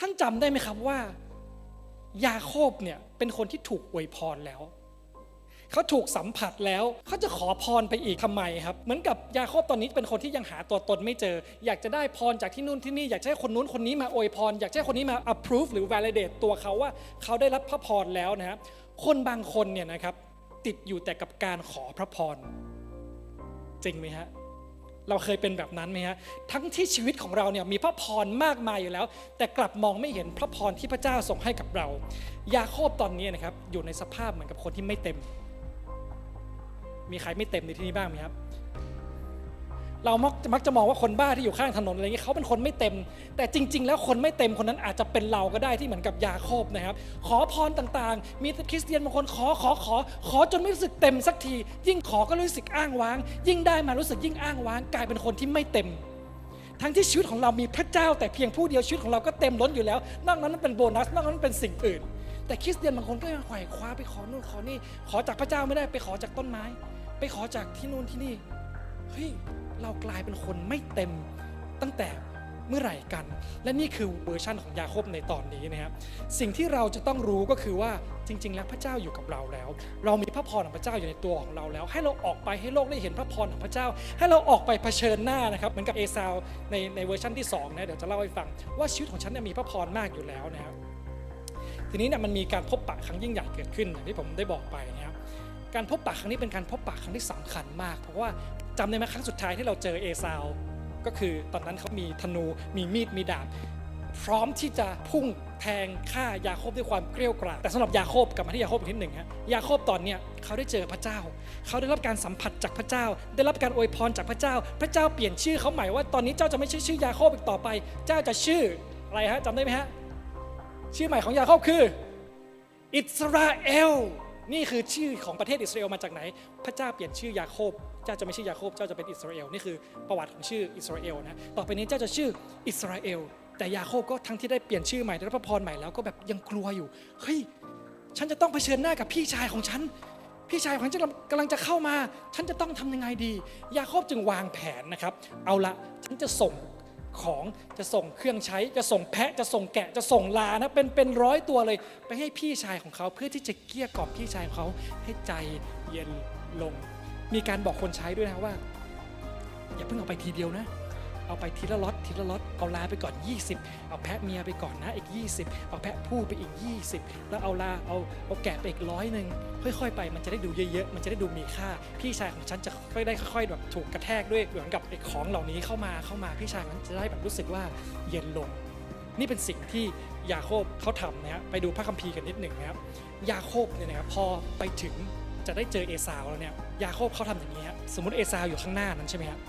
ท่านจำได้ไหมครับว่า ยาโคบเนี่ยเป็นคนที่ถูกอวยพรแล้ว เขาถูกสัมผัสแล้ว เขาจะขอพรไปอีกทำไมครับ เหมือนกับยาโคบตอนนี้เป็นคนที่ยังหาตัวตนไม่เจอ อยากจะได้พรจากที่นู่นที่นี่ อยากให้คนนู้นคนนี้มาอวยพร อยากให้คนนี้มา approve หรือ validate ตัวเขาว่า เขาได้รับพระพรแล้วนะครับคนบางคนเนี่ยนะครับติดอยู่แต่กับการขอพระพร จริงไหมฮะ เราเคยเป็นแบบนั้นไหมฮะทั้งที่ชีวิตของเราเนี่ยมีพระพรมากมายอยู่แล้ว แต่กลับมองไม่เห็นพระพรที่พระเจ้าส่งให้กับเรา ยาโคบตอนนี้นะครับอยู่ในสภาพเหมือนกับคนที่ไม่เต็ม มีใครไม่เต็มในที่นี้บ้างไหมครับ เรามักมักจะมองว่าคนบ้าที่อยู่ข้างถนนอะไรเงี้ยเขาเป็นคนไม่เต็ม แต่จริง ๆ แล้วคนไม่เต็มคนนั้นอาจจะเป็นเราก็ได้ที่เหมือนกับยาโคบนะครับ ขอพรต่างๆ มีคริสเตียนบางคนขอขอขอ ขอจนไม่รู้สึกเต็มสักที ยิ่งขอก็รู้สึกอ้างว้าง ยิ่งได้มารู้สึกยิ่งอ้างว้าง กลายเป็นคนที่ไม่เต็ม ทั้งที่ชีวิตของเรามีพระเจ้า แต่เพียงผู้เดียวชีวิตของเราก็เต็มล้นอยู่แล้ว นอกนั้นเป็นโบนัสนอกนั้นเป็นสิ่งอื่น แต่คริสเตียนบางคนก็ยังไขว่คว้าไปขอนู่นขอนี่ขอจากพระเจ้าไม่ได้ไปขอจากต้นไม้ ไปขอจากที่นู่นที่นี่เฮ้ย เรากลายเป็นคนไม่เต็มตั้งแต่เมื่อไหร่กัน และนี่คือเวอร์ชั่นของยาโคบในตอนนี้นะครับสิ่งที่เราจะต้องรู้ก็คือว่าจริง ๆ แล้วพระเจ้าอยู่กับเราแล้ว เรามีพระพรของพระเจ้าอยู่ในตัวของเราแล้ว ให้เราออกไปให้โลกได้เห็นพระพรของพระเจ้า ให้เราออกไปเผชิญหน้านะครับเหมือนกับเอซาวในในเวอร์ชันที่สองนะเดี๋ยวจะเล่าให้ฟังว่าชีวิตของฉันเนี่ยมีพระพรมากอยู่แล้วนะครับทีนี้เนี่ยมันมีการพบปะครั้งยิ่งใหญ่เกิดขึ้นอย่างที่ผมได้บอกไปนะครับ การพบปะครั้งนี้เป็นการพบปะครั้งที่สำคัญมาก เพราะว่าจำได้ไหมครั้งสุดท้ายที่เราเจอเอซาวก็คือตอนนั้นเขามีธนูมีมีดมีดาบ พร้อมที่จะพุ่งแทงฆ่ายาโคบด้วยความเกรี้ยวกราดแต่สำหรับยาโคบกลับมาที่ยาโคบอีกนิดหนึ่งฮะยาโคบตอนเนี้ยเขาได้เจอพระเจ้า เขาได้รับการสัมผัสจากพระเจ้า ได้รับการอวยพรจากพระเจ้า พระเจ้าเปลี่ยนชื่อเขาใหม่ว่าตอนนี้เจ้าจะไม่ใช่ชื่อยาโคบอีกต่อไป เจ้าจะชื่ออะไรฮะจำได้ไหมฮะชื่อใหม่ของยาโคบคือ อิสราเอล นี่คือชื่อของประเทศอิสราเอลมาจากไหน พระเจ้าเปลี่ยนชื่อยาโคบ เจ้าจะไม่ชื่อยาโคบ เจ้าจะเป็นอิสราเอล นี่คือประวัติของชื่ออิสราเอลนะ ต่อไปนี้เจ้าจะชื่ออิสราเอล แต่ยาโคบก็ทั้งที่ได้เปลี่ยนชื่อใหม่ได้รับพรใหม่แล้วก็แบบยังกลัวอยู่ เฮ้ย ฉันจะต้องเผชิญหน้ากับพี่ชายของฉัน พี่ชายของฉันกำลังจะเข้ามา ฉันจะต้องทำยังไงดี ยาโคบจึงวางแผนนะครับ เอาละฉันจะส่ง ของจะส่งเครื่องใช้จะส่งแพะจะส่งแกะจะส่งลานะเป็นเป็นร้อยตัวเลย ไปให้พี่ชายของเขาเพื่อที่จะเกลี้ยกล่อมพี่ชายของเขาให้ใจเย็นลง มีการบอกคนใช้ด้วยนะว่า อย่าเพิ่งเอาไปทีเดียวนะ เอาไปทีละล็อตทีละล็อตเอาลาไปก่อน 20 เอาแพะเมียไปก่อนนะอีก 20 เอาแพะผู้ไปอีก 20 แล้วเอาลาเอาเอาแกะไปอีกร้อยหนึ่งค่อยๆ ไปมันจะได้ดูเยอะๆ มันจะได้ดูมีค่า พี่ชายของฉันจะค่อยได้ค่อยๆแบบถูกกระแทกด้วยเหมือนกับไอ้ของเหล่านี้เข้ามาเข้ามาพี่ชายของฉันจะได้แบบรู้สึกว่าเย็นลง นี่เป็นสิ่งที่ยาโคบเขาทำนะฮะไปดูพระคัมภีร์กันนิดหนึ่งนะครับยาโคบเนี่ยนะครับพอไปถึงจะได้เจอเอซาวแล้วเนี่ยยาโคบเขาทำอย่างนี้ฮะสมมติเอซาวอยู่ข้างหน้านั้นใช่ไหมครับ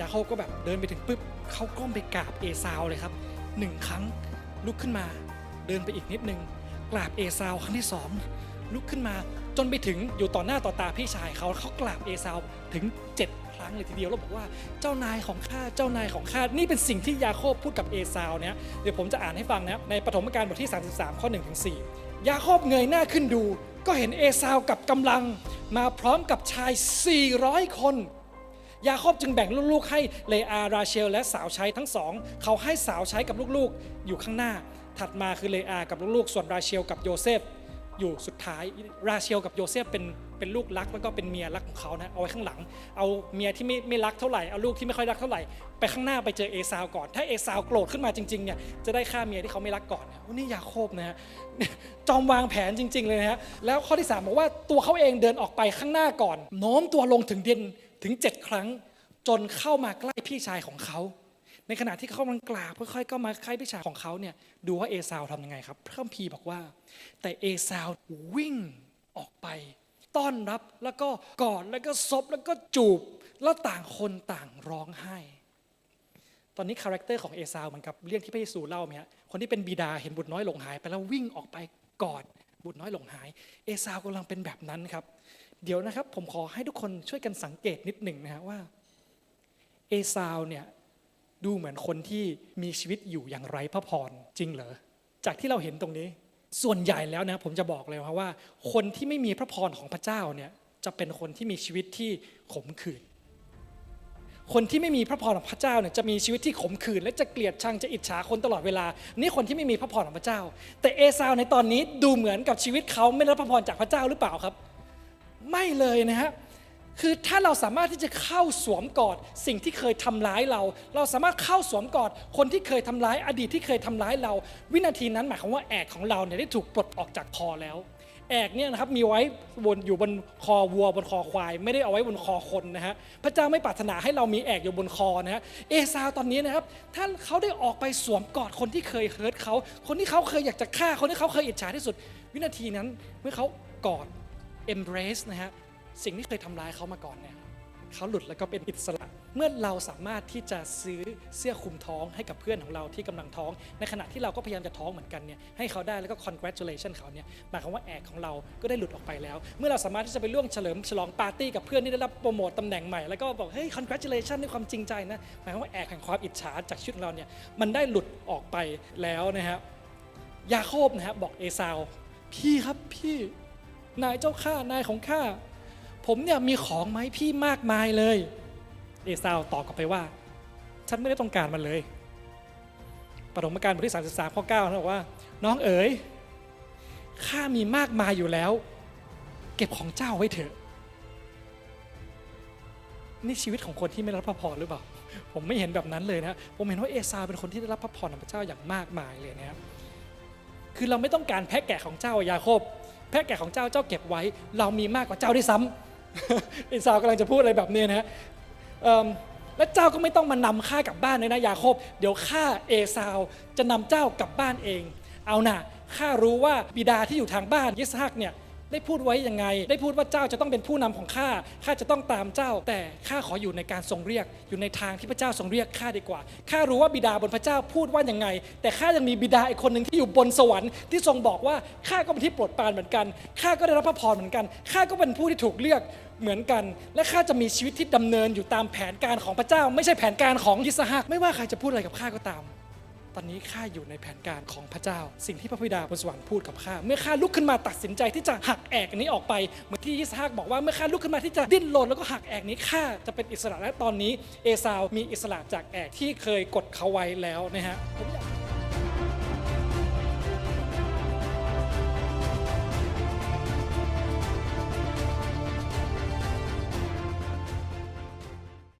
ยาโคบก็แบบเดินไปถึงปุ๊บเขาก้มไปกราบเอซาวเลยครับหนึ่งครั้งลุกขึ้นมา เดินไปอีกนิดนึงกราบเอซาวครั้งที่สองลุกขึ้นมาจนไปถึงอยู่ต่อหน้าต่อตาพี่ชายเขาเขากราบเอซาวถึงเจ็ดครั้งเลยทีเดียวแล้วบอกว่าเจ้านายของข้าเจ้านายของข้านี่เป็นสิ่งที่ยาโคบพูดกับเอซาวเนี่ยเดี๋ยวผมจะอ่านให้ฟังนะในปฐมกาลบทที่ 33 ข้อ1ถึง4ยาโคบเงยหน้าขึ้นดู ก็เห็นเอซาวกับกำลัง มาพร้อมกับชาย 400 คน ยาโคบจึงแบ่งลูกๆ ให้เลอาราเชลและสาวใช้ทั้งสอง เขาให้สาวใช้กับลูกๆ อยู่ข้างหน้า ถัดมาคือเลอากับลูกๆ ส่วนราเชลกับโยเซฟอยู่สุดท้ายราเชลกับโยเซฟเป็นเป็นลูกรักแล้วก็เป็นเมียรักของเขานะเอาไว้ข้างหลัง เอาเมียที่ไม่ไม่รักเท่าไหร่เอาลูกที่ไม่ค่อยรักเท่าไหร่ไปข้างหน้าไปเจอเอซาวก่อนถ้าเอซาวโกรธขึ้นมาจริงๆเนี่ยจะได้ฆ่าเมียที่เขาไม่รักก่อนนะนี่ยาโคบนะฮะจอมวางแผนจริง ๆ เลยนะฮะแล้วข้อที่สามบอกว่าตัวเขาเองเดินออกไปข้างหน้าก่อนโน้มตัวลงถึงดิน ถึงเจ็ดครั้งจนเข้ามาใกล้พี่ชายของเขา ในขณะที่เขากำลังกราบค่อยๆก็มาใกล้พี่ชายของเขาเนี่ยดูว่าเอซาวทำยังไงครับพระคัมภีร์บอกว่า แต่เอซาววิ่งออกไปต้อนรับแล้วก็กอดแล้วก็ซบแล้วก็จูบแล้วต่างคนต่างร้องไห้ ตอนนี้คาแรคเตอร์ของเอซาวเหมือนกับเรื่องที่พระเยซูเล่าไหมฮะคนที่เป็นบิดาเห็นบุตรน้อยหลงหายไปแล้ววิ่งออกไปกอดบุตรน้อยหลงหาย เอซาวกำลังเป็นแบบนั้นครับ เดี๋ยวนะครับผมขอให้ทุกคนช่วยกันสังเกตนิดหนึ่งนะฮะว่าเอซาวเนี่ยดูเหมือนคนที่มีชีวิตอยู่อย่างไร้พระพรจริงเหรอจากที่เราเห็นตรงนี้ ส่วนใหญ่แล้วนะผมจะบอกเลยว่า คนที่ไม่มีพระพรของพระเจ้าเนี่ยจะเป็นคนที่มีชีวิตที่ขมขื่นคนที่ไม่มีพระพรของพระเจ้าเนี่ยจะมีชีวิตที่ขมขื่นและจะเกลียดชังจะอิจฉาคนตลอดเวลา นี่คนที่ไม่มีพระพรของพระเจ้า แต่เอซาวในตอนนี้ดูเหมือนกับชีวิตเขาไม่รับพระพรจากพระเจ้าหรือเปล่าครับ ไม่เลยนะฮะคือถ้าเราสามารถที่จะเข้าสวมกอดสิ่งที่เคยทำร้ายเรา เราสามารถเข้าสวมกอดคนที่เคยทำร้ายอดีตที่เคยทำร้ายเรา วินาทีนั้นหมายความว่าแอกของเราเนี่ยได้ถูกปลดออกจากคอแล้ว แอกเนี่ยนะครับมีไว้บนอยู่บนคอวัวบนคอควาย ไม่ได้เอาไว้บนคอคนนะฮะพระเจ้าไม่ปรารถนาให้เรามีแอกอยู่บนคอนะฮะเอซาวตอนนี้นะครับถ้านเขาได้ออกไปสวมกอดคนที่เคยเฮิร์ตเขาคนที่เขาเคยอยากจะฆ่าคนที่เขาเคยอิจฉาที่สุด วินาทีนั้นเมื่อเขากอด embrace นะฮะสิ่งที่เคยทำร้ายเขามาก่อนเนี่ยเขาหลุดแล้วก็เป็นอิสระ เมื่อเราสามารถที่จะซื้อเสื้อคลุมท้องให้กับเพื่อนของเราที่กำลังท้อง ในขณะที่เราก็พยายามจะท้องเหมือนกันเนี่ยให้เขาได้แล้วก็ congratulation เขาเนี่ยหมายความว่าแอกของเราก็ได้หลุดออกไปแล้ว เมื่อเราสามารถที่จะไปร่วมเฉลิมฉลองปาร์ตี้กับเพื่อนที่ได้รับโปรโมตตำแหน่งใหม่แล้วก็บอกเฮ้ย congratulation ด้วยความจริงใจนะหมายความว่าแอกแห่งความอิจฉาจากชีวิตเราเนี่ยมันได้หลุดออกไปแล้วนะฮะยาโคบนะฮะบอกเอซาวพี่ครับพี่ นายเจ้าข้านายของข้าผมเนี่ยมีของไหมพี่มากมายเลย เอซาวตอบกลับไปว่า ฉันไม่ได้ต้องการมันเลยปฐมกาลบทที่ 33 ข้อ9นะบอกว่า น้องเอ๋ยข้ามีมากมายอยู่แล้ว เก็บของเจ้าไว้เถอะ นี่ชีวิตของคนที่ไม่รับพระพรหรือเปล่า ผมไม่เห็นแบบนั้นเลยนะ ผมเห็นว่าเอซาวเป็นคนที่ได้รับพระพรของพระเจ้าอย่างมากมายเลยนะครับคือเราไม่ต้องการแพะแกะของเจ้ายาโคบ แพะแกะของเจ้าเจ้าเก็บไว้ เรามีมากกว่าเจ้าด้วยซ้ำอิสาวกำลังจะพูดอะไรแบบนี้นะฮะและเจ้าก็ไม่ต้องมานำข้ากลับบ้านเลยนะยาโคบ เดี๋ยวข้าเอซาวจะนำเจ้ากลับบ้านเอง เอาน่ะข้ารู้ว่าบิดาที่อยู่ทางบ้านยิสฮักเนี่ย ได้พูดไว้ยังไง ได้พูดว่าเจ้าจะต้องเป็นผู้นำของข้าข้าจะต้องตามเจ้า แต่ข้าขออยู่ในการทรงเรียก อยู่ในทางที่พระเจ้าทรงเรียกข้าดีกว่าข้ารู้ว่าบิดาบนพระเจ้าพูดว่ายังไง แต่ข้ายังมีบิดาอีกคนหนึ่งที่อยู่บนสวรรค์ที่ทรงบอกว่าข้าก็เป็นที่โปรดปรานเหมือนกันข้าก็ได้รับพระพรเหมือนกันข้าก็เป็นผู้ที่ถูกเลือกเหมือนกัน และข้าจะมีชีวิตที่ดำเนินอยู่ตามแผนการของพระเจ้า ไม่ใช่แผนการของยิสฮักไม่ว่าใครจะพูดอะไรกับข้าก็ตาม ตอนนี้ข้าอยู่ในแผนการของพระเจ้า สิ่งที่พระบิดาบนสวรรค์พูดกับข้าเมื่อข้าลุกขึ้นมาตัดสินใจที่จะหักแอกอันนี้ออกไปเหมือนที่ยิสฮักบอกว่าเมื่อข้าลุกขึ้นมาที่จะดิ้นรนแล้วก็หักแอกนี้ข้าจะเป็นอิสระและตอนนี้เอซาวมีอิสระจากแอกที่เคยกดเขาไว้แล้วนะฮะผมอยาก